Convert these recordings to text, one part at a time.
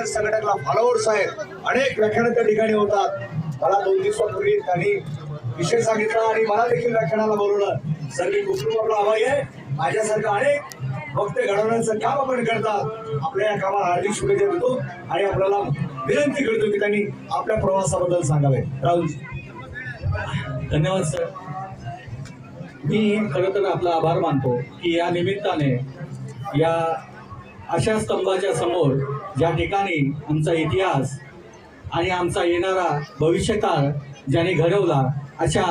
हरिजन संघटनेला फॉलोअर्स आहेत अनेक व्याख्यानं त्या ठिकाणी होतात. मला दोन दिवसापूर्वी त्यांनी विषय सांगितला आणि मला देखील व्याख्यानाला बोलवलं. सर मी खूप आपला आभारी आहे. माझ्यासारखं अनेक भक्त घडवण्याचं काम आपण करतात. आपल्या या कामाला हार्दिक शुभेच्छा देतो आणि आपल्याला विनंती करतो की त्यांनी आपल्या प्रवासाबद्दल सांगावे. राहुल धन्यवाद सर. मी खरं तर आपला आभार मानतो की या निमित्ताने या अशा स्तंभाच्या समोर ज्या ठिकाणी आमचा इतिहास आणि आमचा येणारा भविष्यकाळ ज्याने घडवला अशा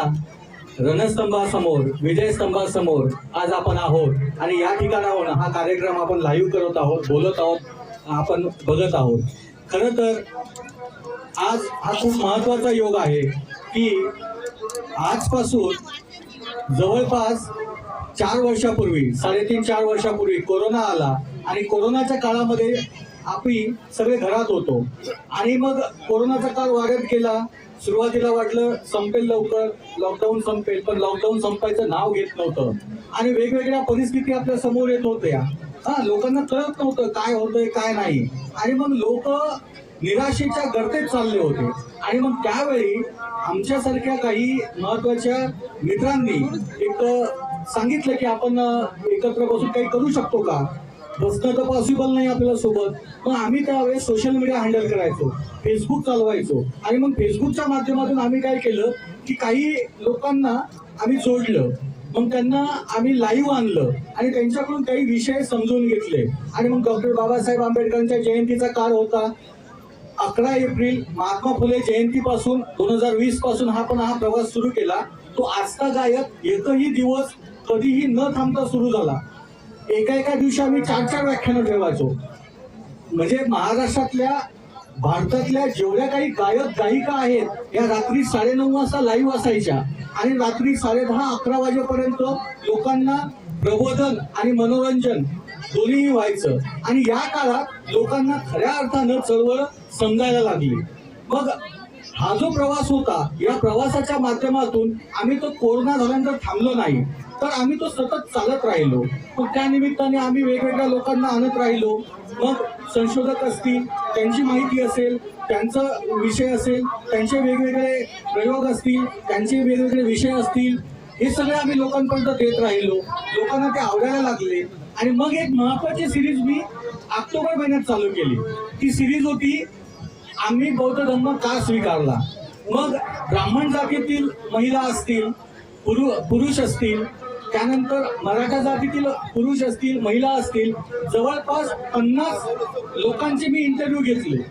रणस्तंभासमोर विजयस्तंभासमोर आज आपण आहोत. आणि या ठिकाणाहून हा कार्यक्रम आपण लाईव्ह करत आहोत बोलत आहोत आपण बघत आहोत. खरं तर आज हा खूप महत्त्वाचा योग आहे की आजपासून जवळपास चार वर्षापूर्वी साडेतीन चार वर्षापूर्वी कोरोना आला आणि कोरोनाच्या काळामध्ये आपण सगळे घरात होतो. आणि मग कोरोनाचा काळ वाढत गेला. सुरुवातीला वाटलं संपेल लवकर. लॉकडाऊन संपेल पण लॉकडाऊन संपायचं नाव घेत नव्हतं. आणि वेगवेगळ्या परिस्थिती आपल्यासमोर येत होत्या. हा लोकांना कळत नव्हतं काय होतंय काय नाही. आणि मग लोक निराशेच्या गर्तेत चालले होते. आणि मग त्यावेळी आमच्यासारख्या काही महत्त्वाच्या मित्रांनी एक सांगितलं की आपण एकत्र बसून काही करू शकतो का? बसणं तर पॉसिबल नाही आपल्यासोबत. मग आम्ही त्यावेळेस सोशल मीडिया हँडल करायचो. फेसबुक चालवायचो. आणि मग फेसबुकच्या माध्यमातून आम्ही काय केलं की काही लोकांना आम्ही जोडलं. मग त्यांना आम्ही लाईव्ह आणलं. आणि त्यांच्याकडून काही विषय समजून घेतले. आणि मग डॉक्टर बाबासाहेब आंबेडकरांच्या जयंतीचा काळ होता. अकरा एप्रिल महात्मा फुले जयंतीपासून दोन हजार वीसपासून हा पण हा प्रवास सुरू केला. तो आजचा गायक एकही दिवस कधीही न थांबता सुरू झाला. एका एका दिवशी आम्ही चार चार व्याख्यानं ठेवायचो म्हणजे महाराष्ट्रातल्या भारतातल्या जेवढ्या काही गायक गायिका आहेत या रात्री साडेनऊ वाजता लाईव्ह असायच्या. आणि रात्री साडे दहा अकरा वाजेपर्यंत लोकांना प्रबोधन आणि मनोरंजन दोन्हीही व्हायचं. आणि या काळात लोकांना खऱ्या अर्थानं चळवळ समजायला लागली. मग हा जो प्रवास होता या प्रवासाच्या माध्यमातून आम्ही तो कोरोना झाल्यानंतर थांबलो नाही. तर आम्ही तो सतत चालत राहिलो. मग त्या निमित्ताने आम्ही वेगवेगळ्या लोकांना आणत राहिलो. मग संशोधक असतील त्यांची माहिती असेल त्यांचा विषय असेल त्यांचे वेगवेगळे प्रयोग असतील त्यांचे वेगवेगळे विषय असतील हे सगळे आम्ही लोकांपर्यंत देत राहिलो. लोकांना ते आवडायला लागले. आणि मग एक महत्वाची सिरीज मी ऑक्टोबर महिन्यात चालू केली. ती सिरीज होती आम्ही बौद्ध धर्म का स्वीकारला? मग ब्राह्मण जातीतील महिला असतील पुरु पुरुष असतील त्यानंतर मराठा जातीतील पुरुष असतील महिला असतील जवळपास पन्नास लोकांचे मी इंटरव्ह्यू घेतले.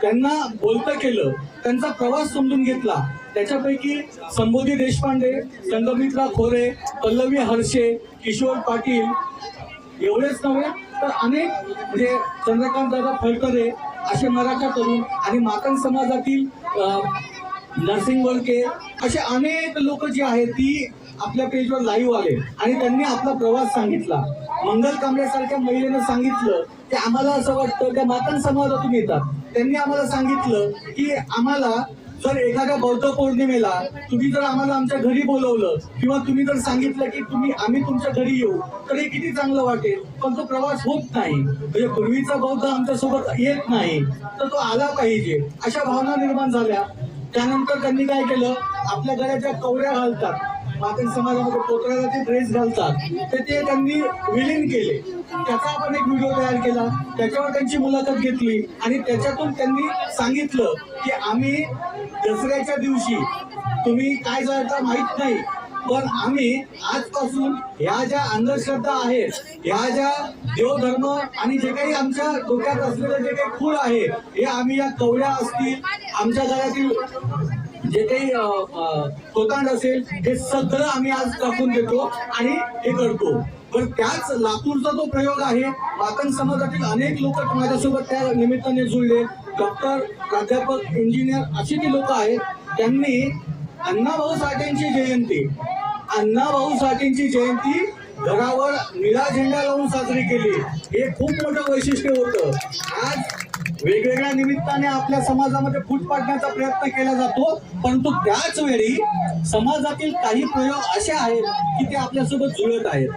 त्यांना बोलतं केलं त्यांचा प्रवास समजून घेतला. त्याच्यापैकी संबोधी देशपांडे संगमित्रा खोरे पल्लवी हर्षे किशोर पाटील एवढेच नव्हे तर अनेक म्हणजे चंद्रकांत दादा फडकरे असे मराठा तरुण आणि मातंग समाजातील नर्सिंग नरसिंग वळके असे अनेक लोक जी आहेत ती आपल्या पेजवर लाईव्ह आले. आणि त्यांनी आपला प्रवास सांगितला. मंगल कांबळेसारख्या महिलेनं सांगितलं की आम्हाला असं वाटतं त्या मातन समाजातून येतात. त्यांनी आम्हाला सांगितलं की आम्हाला जर एखाद्या बौद्ध पौर्णिमेला तुम्ही जर आम्हाला आमच्या घरी बोलवलं किंवा तुम्ही जर सांगितलं की तुम्ही आम्ही तुमच्या घरी येऊ तर हे किती चांगलं वाटेल? पण तो प्रवास होत नाही. म्हणजे पूर्वीचा बौद्ध आमच्यासोबत येत नाही. तर तो आला पाहिजे. अशा भावना निर्माण झाल्या. त्यानंतर त्यांनी काय केलं? आपल्या घराच्या कवऱ्या घालतात. पाटील समाजामध्ये पोतळ्याला ते ड्रेस घालतात. तर ते त्यांनी विलीन केले. त्याचा आपण एक व्हिडिओ तयार केला. त्याच्यावर त्यांची मुलाखत घेतली. आणि त्याच्यातून त्यांनी सांगितलं की आम्ही दसऱ्याच्या दिवशी तुम्ही काय जायचं माहीत नाही पण आम्ही आजपासून ह्या ज्या अंधश्रद्धा आहेत ह्या ज्या देवधर्म आणि जे काही आमच्या डोक्यात असलेले जे काही खूळ आहे हे आम्ही या कवड्या असतील आमच्या घरातील जे काही कोतांड असेल हे सगळं आम्ही आज टाकून देतो आणि हे करतो. पण त्याच लातूरचा तो प्रयोग आहे. पाकण समाजातील अनेक लोक माझ्यासोबत त्या निमित्ताने जुळले. डॉक्टर प्राध्यापक इंजिनियर अशी ती लोक आहेत. त्यांनी अण्णाभाऊ साठेंची जयंती अण्णाभाऊ साठेंची जयंती घरावर निळा झेंडा लावून साजरी केली. हे खूप मोठं वैशिष्ट्य होतं. आज वेगवेगळ्या निमित्ताने आपल्या समाजामध्ये फूट पाडण्याचा प्रयत्न केला जातो. परंतु त्याच वेळी समाजातील काही प्रयोग असे आहेत की ते आपल्यासोबत जुळत आहेत.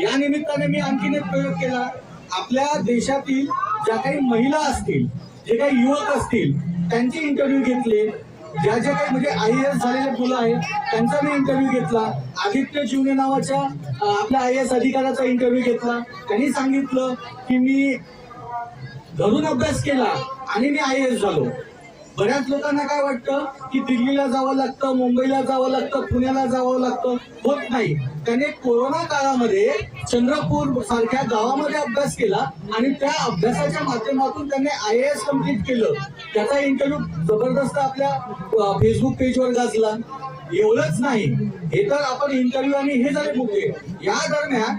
या निमित्ताने मी आणखीन एक प्रयोग केला. आपल्या देशातील ज्या काही महिला असतील जे काही युवक असतील त्यांचे इंटरव्ह्यू घेतले. ज्या ज्या काही म्हणजे आय एस झालेले मुलं आहेत त्यांचा मी इंटरव्ह्यू घेतला. आदित्य जीवने नावाच्या आपल्या आय एस अधिकाऱ्याचा इंटरव्ह्यू घेतला. त्यांनी सांगितलं की मी घरून अभ्यास केला आणि मी आय एस झालो. बऱ्याच लोकांना काय वाटतं की दिल्लीला जावं लागतं मुंबईला जावं लागतं पुण्याला जावं लागतं? होत नाही. त्याने कोरोना काळामध्ये चंद्रपूर सारख्या गावामध्ये अभ्यास केला आणि त्या अभ्यासाच्या माध्यमातून त्याने आय एस कंप्लीट केलं. त्याचा इंटरव्ह्यू जबरदस्त आपल्या फेसबुक पेजवर गाजला. एवढंच नाही. हे तर आपण इंटरव्ह्यू आणि हे झाले मुद्दे या दरम्यान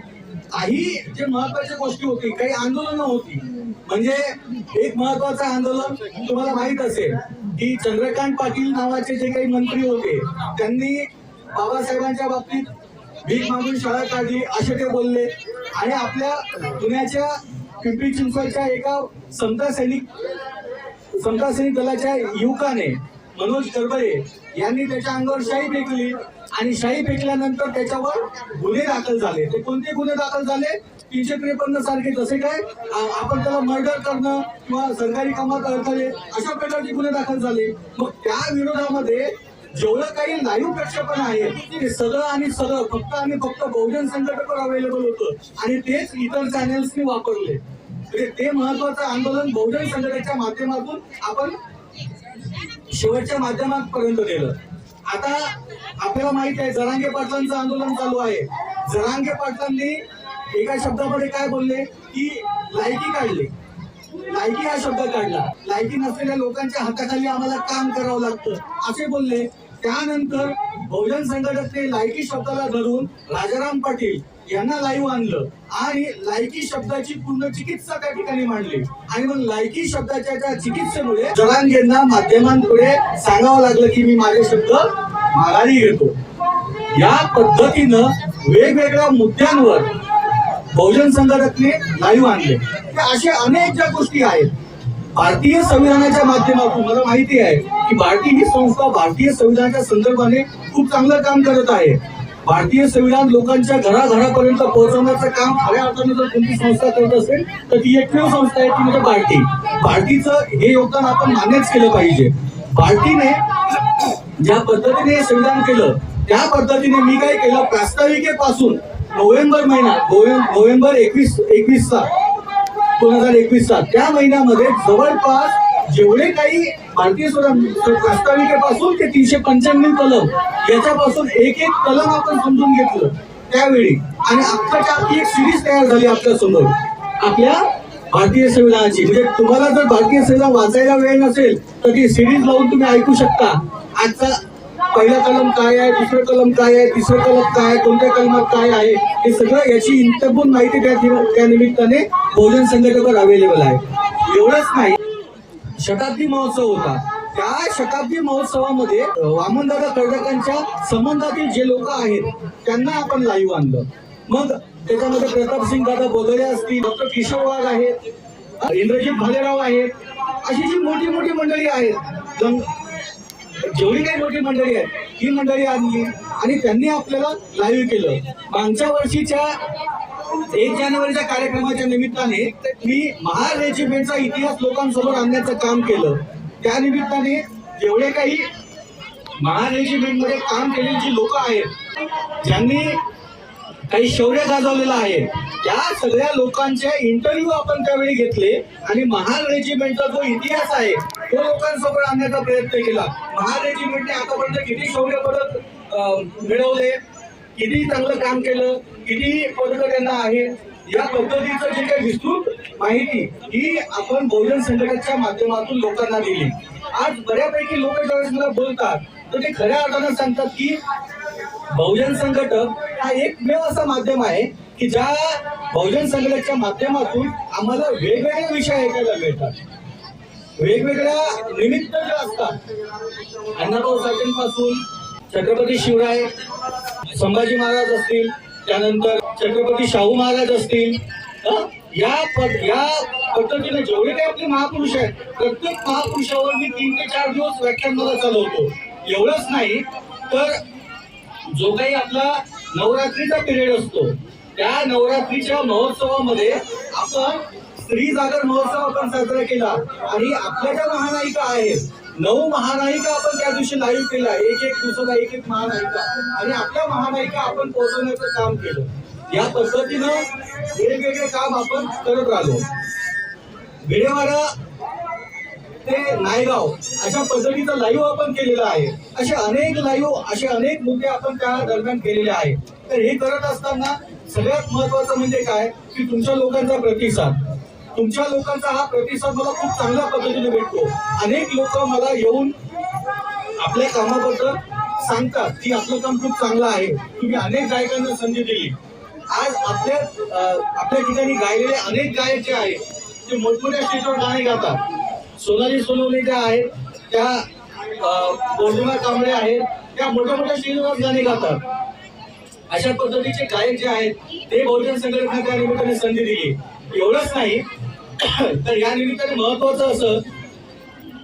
काही जे महत्त्वाच्या गोष्टी होती काही आंदोलनं होती. म्हणजे एक महत्वाचं आंदोलन तुम्हाला माहीत असेल की चंद्रकांत पाटील नावाचे जे काही मंत्री होते त्यांनी बाबासाहेबांच्या बाबतीत भीक मागून शाळा काढली असे ते बोलले. आणि आपल्या पुण्याच्या पिंपरी चिंचवडच्या एका समता सैनिक समता सैनिक दलाच्या युवकाने मनोज करबळे यांनी त्याच्या अंगावर शाही फेकली आणि शाही फेकल्यानंतर त्याच्यावर गुन्हे दाखल झाले. ते कोणते गुन्हे दाखल झाले? तीनशे त्रेपन्न सारखे जसे काय आपण त्याला मर्डर करणं किंवा सरकारी कामात अडथळे अशा प्रकारचे गुन्हे दाखल झाले. मग त्या विरोधामध्ये जेवढं काही लाईव्ह प्रक्षेपण आहे ते सगळं आणि सगळं फक्त आणि फक्त बहुजन संघटकवर अवेलेबल होतं. आणि तेच इतर चॅनेल्सनी वापरले. म्हणजे ते महत्वाचं आंदोलन बहुजन संघटनेच्या माध्यमातून आपण शेवटच्या माध्यमापर्यंत नेलं आता आपल्याला माहीत आहे जरांगे पाटलांचं आंदोलन चालू आहे. जरांगे पाटलांनी एका शब्दामध्ये काय बोलले? की लायकी काढली. लायकी हा शब्द काढला. लायकी नसलेल्या लोकांच्या हाताखाली आम्हाला काम करावं लागतं असे बोलले. त्यानंतर बहुजन संघटनेने लायकी शब्दाला धरून राजाराम पाटील यांना लाईव्ह आणलं आणि लायकी शब्दाची पूर्ण चिकित्सा त्या ठिकाणी मांडली. आणि मग लायकी शब्दाच्या त्या चिकित्सेमुळे जरांगेंना माध्यमांपुढे सांगावं लागलं की मी माझे शब्द माघारी घेतो. या पद्धतीनं वेगवेगळ्या मुद्द्यांवर बहुजन संघटकने लाईव्ह आणले. तर अशा अनेक ज्या गोष्टी आहेत भारतीय संविधानाच्या माध्यमातून मला माहिती आहे की भारतीय ही संस्था भारतीय संविधानाच्या संदर्भाने खूप चांगलं काम करत आहे. भारतीय संविधान लोकांच्या घराघरापर्यंत पोहोचवण्याचं काम खऱ्या अर्थाने जर कोणती संस्था करत असेल तर ती एकमेव संस्था आहे ती म्हणजे भारती. भारतीचं हे योगदान आपण मान्यच केलं पाहिजे. भारतीने ज्या पद्धतीने हे संविधान केलं त्या पद्धतीने मी काय केलं प्रास्ताविकेपासून नोव्हेंबर महिना नोव्हेंबर एकवीस एकवीसचा दोन हजार एकवीसचा त्या महिन्यामध्ये जवळपास जेवढे काही भारतीय प्रस्ताविकेपासून ते तीनशे पंच्याण्णव कलम याच्यापासून एक एक कलम आपण समजून घेतलं त्यावेळी. आणि आत्ताच्या एक सिरीज तयार झाली आपल्यासमोर. आपल्या भारतीय संविधानाची. म्हणजे तुम्हाला जर भारतीय संविधान वाचायला वेळ नसेल तर ती सिरीज लावून तुम्ही ऐकू शकता. आजचा पहिला कलम काय आहे दुसरं कलम काय आहे तिसरं कलम काय आहे कोणत्या कलमात काय आहे हे सगळं याची इंतर्बून माहिती त्या त्या निमित्ताने बहुजन संघटनेवर अवेलेबल आहे. एवढंच नाही. शताब्दी महोत्सव होता. त्या शताब्दी महोत्सवामध्ये वामनदादा कर्डकांच्या संबंधातील जे लोक आहेत त्यांना आपण लाईव्ह आणलं. मग त्याच्यामध्ये प्रतापसिंग दादा बोगरे असतील डॉक्टर किशोर वाघ आहेत अ, इंद्रजित भालेराव आहेत अशी जी मोठी मोठी मंडळी आहेत जेवढी काही मोठी मंडळी आहे ही मंडळी आणली आणि त्यांनी आपल्याला लाईव्ह केलं. मागच्या वर्षीच्या एक जानेवारीच्या कार्यक्रमाच्या निमित्ताने मी महार रेजिमेंटचा इतिहास लोकांसमोर आणण्याचं काम केलं. त्या निमित्ताने जेवढे काही महार रेजिमेंटमध्ये काम केलेली जी लोक आहेत ज्यांनी काही शौर्य गाजवलेलं आहे. त्या सगळ्या लोकांचे इंटरव्ह्यू आपण त्यावेळी घेतले आणि महार रेजिमेंटचा जो इतिहास आहे तो लोकांसमोर आणण्याचा प्रयत्न केला. महार रेजिमेंटने आतापर्यंत किती शौर्य पदक मिळवले किती चांगलं काम केलं किती पदकं त्यांना आहेत या पद्धतीचं जे काही विस्तृत माहिती ही आपण बहुजन संघटनेच्या माध्यमातून लोकांना दिली. आज बऱ्यापैकी लोक ज्यावेळेस मला बोलतात तर ते खऱ्या अर्थानं सांगतात की बहुजन संघटक हा एकमेव असा माध्यम आहे की ज्या बहुजन संघटनेच्या माध्यमातून आम्हाला वेगवेगळे विषय ऐकायला मिळतात. वेगवेगळ्या निमित्त जे असतात अण्णाभाऊ साठेंपासून छत्रपती शिवराय संभाजी महाराज असतील त्यानंतर छत्रपती शाहू महाराज असतील या पद- या पद्धतीने जेवढे काही आपले महापुरुष आहेत प्रत्येक महापुरुषावर मी तीन ते चार दिवस व्याख्यान मला चालवतो. एवढंच नाही तर जो काही आपला नवरात्रीचा पिरियड असतो. त्या नवरात्रीच्या महोत्सवामध्ये आपण स्त्री जागर महोत्सव आपण साजरा केला. आणि आपल्या ज्या महानायिका आहेत नऊ महानायिका आपण त्या दिवशी लाईव्ह केला. एक एक दिवसाला एक एक महानायिका. आणि आपल्या महानायिका आपण पोहोचवण्याचं काम केलं. या पद्धतीनं वेगवेगळे काम आपण करत राहिलो. भिडेवाडा ते नायगाव अशा पद्धतीचा लाईव्ह आपण केलेला आहे. असे अनेक लाईव्ह असे अनेक मुद्दे आपण त्या दरम्यान केलेले आहेत. तर हे करत असताना सगळ्यात महत्वाचं म्हणजे काय? की तुमच्या लोकांचा प्रतिसाद. तुमच्या लोकांचा हा प्रतिसाद मला खूप चांगल्या पद्धतीने भेटतो. अनेक लोक मला येऊन आपल्या कामाबद्दल सांगतात की आपलं काम खूप चांगलं आहे. तुम्ही अनेक गायकांना संधी दिली. आज आपल्या आपल्या ठिकाणी गायलेले अनेक गायक जे आहेत ते मोठमोठ्या स्टेजवर गाणे गातात. सोनाली सोनवणे ज्या आहेत त्या पौर्णिमा कांबळे आहेत त्या मोठ्या मोठ्या श्रीनिवास गाणी गातात. अशा पद्धतीचे गायक जे आहेत ते बहुजन संघटना त्या निमित्ताने संधी दिली. एवढंच नाही तर या निमित्ताने महत्वाचं असं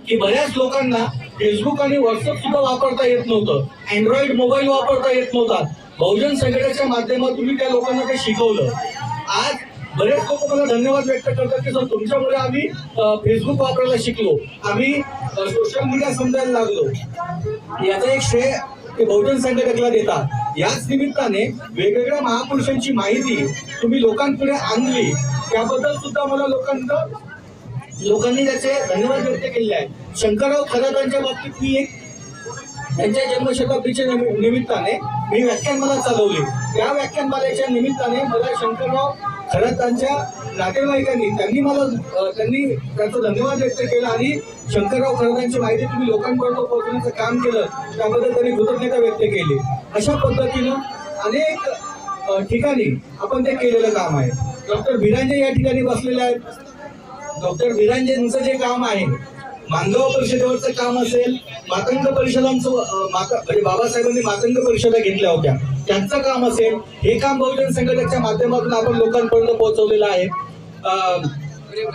की बऱ्याच लोकांना फेसबुक आणि व्हॉट्सअप सुद्धा वापरता येत नव्हतं. अँड्रॉइड मोबाईल वापरता येत नव्हता. बहुजन संघटनेच्या माध्यमातून मी त्या लोकांना ते शिकवलं. आज बरेच लोक मला धन्यवाद व्यक्त करतात की सर तुमच्यामुळे आम्ही फेसबुक वापरायला शिकलो. आम्ही सोशल मीडिया समजायला लागलो. याचा एक श्रेय ते बहुजन संघटकला देतात. याच निमित्ताने वेगवेगळ्या महापुरुषांची माहिती तुम्ही लोकांपुढे आणली. त्याबद्दल सुद्धा मला लोकांचं लोकांनी त्याचे धन्यवाद व्यक्त केले आहेत. शंकरराव खरातांच्या बाबतीत मी एक त्यांच्या जन्मशताब्दीच्या निमित्ताने मी व्याख्यानमाला चालवली. त्या व्याख्यानमालेच्या निमित्ताने मला शंकरराव खरातांच्या नातेवाईकांनी त्यांनी मला त्यांनी त्यांचा धन्यवाद व्यक्त केला आणि शंकरराव खरातांची माहिती तुम्ही लोकांपर्यंत पोहोचवण्याचं काम केलं त्याबद्दल त्यांनी कृतज्ञता व्यक्त केली. अशा पद्धतीनं अनेक ठिकाणी आपण ते केलेलं काम आहे. डॉक्टर भिरांजे या ठिकाणी बसलेले आहेत. डॉक्टर भिरांजेंचं जे काम आहे मानगाव परिषदेवरचं काम असेल मातंग परिषदांचं माता म्हणजे बाबासाहेबांनी मातंग परिषदा घेतल्या होत्या. त्यांचं काम असेल हे काम बहुजन संघटनेच्या माध्यमातून आपण लोकांपर्यंत पोहोचवलेलं आहे.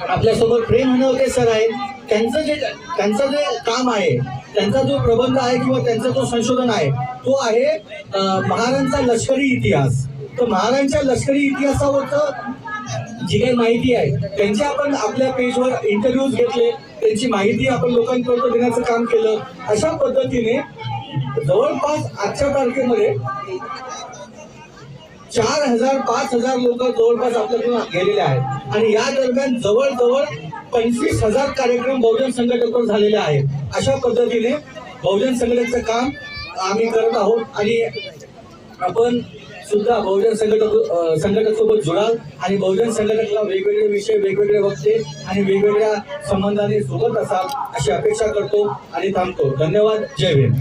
आपल्यासोबत प्रेम हनवते सर आहेत. त्यांचं जे त्यांचं जे काम आहे त्यांचा जो प्रबंध आहे किंवा त्यांचं जो संशोधन आहे तो आहे महाराजांचा लष्करी इतिहास. तर महाराजांच्या लष्करी इतिहासावरचं जी काही माहिती आहे त्यांचे आपण आपल्या पेजवर इंटरव्ह्यूज घेतले. त्यांची माहिती आपण लोकांपर्यंत देण्याचं काम केलं. अशा पद्धतीने जवळपास आजच्या तारखेमध्ये चार हजार पाच हजार लोक जवळपास आपल्याकडून गेलेले आहेत. आणि या दरम्यान जवळजवळ पंचवीस हजार कार्यक्रम बहुजन संघटनेकडून झालेले आहेत. अशा पद्धतीने बहुजन संघटनेचं काम आम्ही करत आहोत आणि आपण सुद्धा बहुजन संघटक अं, जुडाल आणि बहुजन संघटकला वेगवेगळे विषय वेगवेगळे वक्ते आणि वेगवेगळ्या संबंधाने सोबत असाल अशी अपेक्षा करतो आणि थांबतो. धन्यवाद. जय भीम.